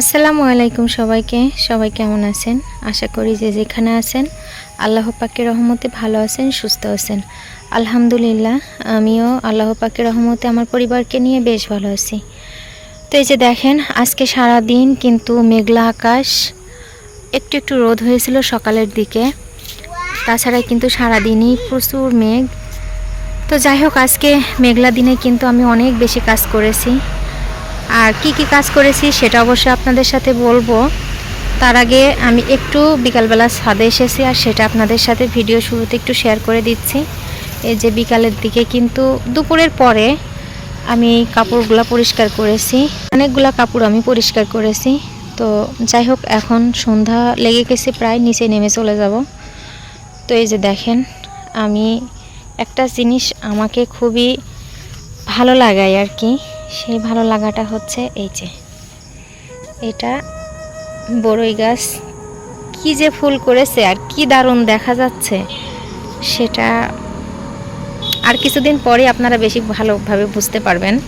আসসালামু আলাইকুম সবাইকে। সবাই কেমন আছেন? আশা করি যে যেখানে আছেন, আল্লাহ পাকের রহমতে ভালো আছেন, সুস্থ আছেন। আলহামদুলিল্লাহ, আমিও আল্লাহ পাকের রহমতে আমার পরিবারকে নিয়ে বেশ ভালো আছি। তো এই যে দেখেন, আজকে সারা দিন কিন্তু মেঘলা আকাশ, একটু একটু রোদ হয়েছিল সকালের দিকে। তাছাড়া কিন্তু সারাদিনই প্রচুর মেঘ। তো যাই হোক, আজকে মেঘলা দিনে কিন্তু আমি অনেক বেশি কাজ করেছি। আর কি কি কাজ করেছি সেটা অবশ্যই আপনাদের সাথে বলব। তার আগে আমি একটু বিকালবেলা ছাদে এসেছি আর সেটা আপনাদের সাথে ভিডিও শুরুতে একটু শেয়ার করে দিচ্ছি। এই যে বিকালের দিকে কিন্তু দুপুরের পরে আমি কাপড়গুলো পরিষ্কার করেছি। অনেকগুলা কাপড় আমি পরিষ্কার করেছি। তো যাই হোক, এখন সন্ধ্যা লেগে গেছে প্রায়, নিচে নেমে চলে যাব। তো এই যে দেখেন, আমি একটা জিনিস আমাকে খুবই ভালো লাগায় আর কি। সেই ভালো লাগাটা হচ্ছে এই যে। এটা বড়ই গাছ কি যে ফুল করেছে আর কি দারুণ দেখা যাচ্ছে। সেটা আর কিছুদিন পরে আপনারা বেশি ভালোভাবে বুঝতে পারবেন।